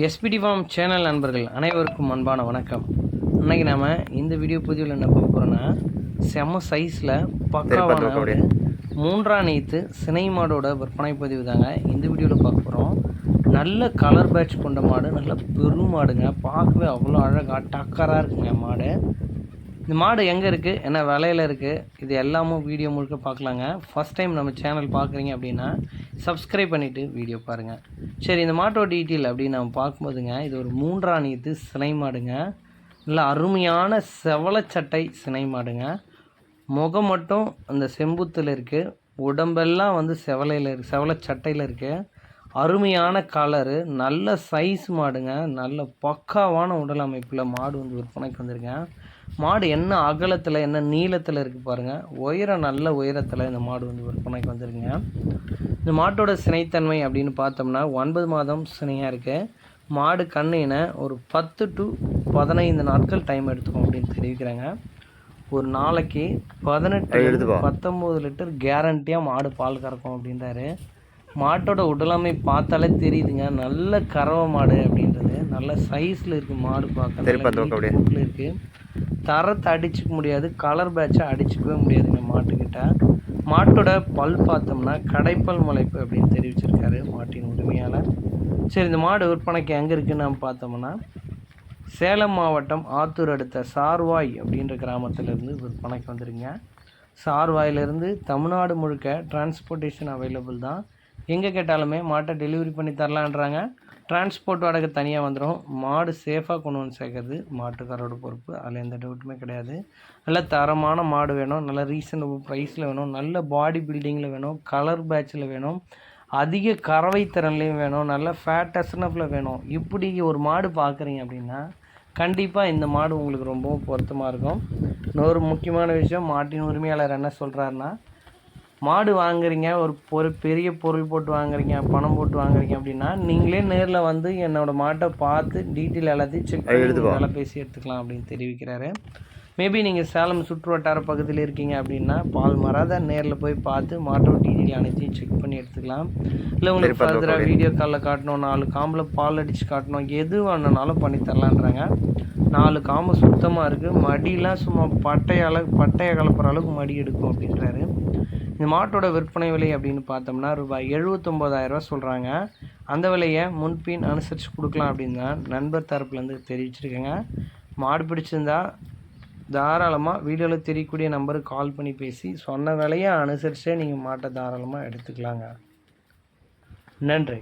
SPD form channel நண்பர்கள் அனைவருக்கும் அன்பான வணக்கம். இன்னைக்கு நாம இந்த வீடியோ பதிவில் என்ன பார்க்க போகிறோன்னா செம சைஸில் பக்காவான மூன்றாம் நீத்து சினை மாடோட விற்பனை பதிவு தாங்க இந்த வீடியோவில் பார்க்க போகிறோம் நல்ல கலர் பேட்ச் கொண்ட மாடு நல்ல பெரும் மாடுங்க. பார்க்கவே அவ்வளோ அழகாக டக்கராக இருக்குங்க மாடு. இந்த மாடு எங்கே இருக்குது என்ன விலையில் இருக்குது இது எல்லாமும் வீடியோ முழுக்க பார்க்கலாங்க ஃபஸ்ட் டைம் நம்ம சேனல் பார்க்குறீங்க அப்படின்னா சப்ஸ்கிரைப் பண்ணிவிட்டு வீடியோ பாருங்கள் சரி இந்த மாட்டோட டீட்டெயில் அப்படின்னு நம்ம பார்க்கும்போதுங்க இது ஒரு மூன்றாம் நீத்து சினை மாடுங்க. நல்ல அருமையான செவலச்சட்டை சினை மாடுங்க. முகம் மட்டும் அந்த செம்புத்தில் இருக்குது உடம்பெல்லாம் வந்து செவலையில் இருக்கு செவலச்சட்டையில் இருக்குது அருமையான கலரு நல்ல சைஸ் மாடுங்க. நல்ல பக்காவான உடல் அமைப்பில் மாடு வந்து விற்பனைக்கு வந்திருக்கேன். மாடு என்ன அகலத்தில் என்ன நீளத்தில் இருக்குது பாருங்கள் உயரம் நல்ல உயரத்தில் இந்த மாடு வந்து விற்பனைக்கு வந்திருக்குங்க. இந்த மாட்டோட சினைத்தன்மை அப்படின்னு பார்த்தோம்னா ஒன்பது மாதம் சினையாக இருக்குது மாடு கண்ணின ஒரு பத்து டு பதினைந்து நாட்கள் டைம் எடுத்துக்கும் அப்படின்னு தெரிவிக்கிறாங்க. ஒரு நாளைக்கு பதினெட்டு பத்தொம்போது லிட்டர் கேரண்டியாக மாடு பால் கறக்கும் அப்படின்றாரு. மாட்டோட உடலமை பார்த்தாலே தெரியுதுங்க. நல்ல கறவை மாடு அப்படின்றது. நல்ல சைஸில் இருக்குது மாடு பார்க்க இருக்குது தரத்தை அடிச்சுக்க முடியாது. கலர் பேட்சை அடிச்சுக்கவே முடியாதுங்க மாட்டுக்கிட்ட. மாட்டோட பல் பார்த்தோம்னா கடைப்பல் முளைப்பு அப்படின்னு தெரிவிச்சிருக்காரு மாட்டின் உரிமையாளர். சரி இந்த மாடு விற்பனைக்கு எங்கே இருக்குன்னு நம்ம பார்த்தோம்னா சேலம் மாவட்டம் ஆத்தூர் அடுத்த சார்வாய் அப்படின்ற கிராமத்திலேருந்து விற்பனைக்கு வந்துருங்க சார்வாயிலிருந்து தமிழ்நாடு முழுக்க டிரான்ஸ்போர்ட்டேஷன் அவைலபிள் தான். எங்கே கேட்டாலுமே மாட்டை டெலிவரி பண்ணி தரலான்றாங்க. டிரான்ஸ்போர்ட் வாடகை தனியாக வந்துடும் மாடு சேஃபாக கொண்டு வந்து சேர்க்கறது மாட்டுக்காரோட பொறுப்பு. அதில் எந்த டவுட்டுமே கிடையாது. நல்ல தரமான மாடு வேணும். நல்ல ரீசனபிள் ப்ரைஸில் வேணும். நல்ல பாடி பில்டிங்கில் வேணும். கலர் பேட்சில் வேணும். அதிக கறவை திறன்லையும் வேணும். நல்ல ஃபேட் டெஸ்னப்பில் வேணும். இப்படி ஒரு மாடு பார்க்குறீங்க அப்படின்னா கண்டிப்பாக இந்த மாடு உங்களுக்கு ரொம்பவும் பொருத்தமாக இருக்கும். இன்னொரு முக்கியமான விஷயம் மாட்டின் உரிமையாளர் என்ன சொல்கிறாருன்னா மாடு வாங்குறீங்க ஒரு பொரு பெரிய பொருள் போட்டு வாங்குறீங்க பணம் போட்டு வாங்குறீங்க அப்படின்னா நீங்களே நேரில் வந்து என்னோட மாட்டை பார்த்து டீட்டெயில் எல்லாத்தையும் செக் பண்ணி வேலை பேசி எடுத்துக்கலாம் அப்படின்னு தெரிவிக்கிறாரு. மேபி நீங்கள் சேலம் சுற்று வட்டார பகுதியில் இருக்கீங்க அப்படின்னா பால் மராத நேரில் போய் பார்த்து மாட்டோட டீட்டெயில் அனைத்தையும் செக் பண்ணி எடுத்துக்கலாம். இல்லை உங்களுக்கு ஃபர்தராக வீடியோ காலில் காட்டணும் நாலு காம்பில் பால் அடித்து காட்டணும் எது வேணுனாலும் பண்ணி தரலான்றாங்க. நாலு காம்பு சுத்தமாக இருக்குது மடியெலாம் சும்மா பட்டைய அளவு பட்டையை கலப்புற அளவுக்கு மடி எடுக்கும் அப்படின்றாரு. இந்த மாட்டோட விற்பனை விலை அப்படின்னு பார்த்தோம்னா ரூபாய் எழுபத்தொம்போதாயிரரூவா சொல்கிறாங்க அந்த விலையை முன்பின் அனுசரித்து கொடுக்கலாம் அப்படின்னு தான் நண்பர் தரப்புலேருந்து தெரிவிச்சிருக்கேங்க. மாடு பிடிச்சிருந்தா தாராளமாக வீடியோவில் தெரியக்கூடிய நம்பருக்கு கால் பண்ணி பேசி சொன்ன விலையை அனுசரித்தே நீங்கள் மாட்டை தாராளமாக எடுத்துக்கலாங்க. நன்றி.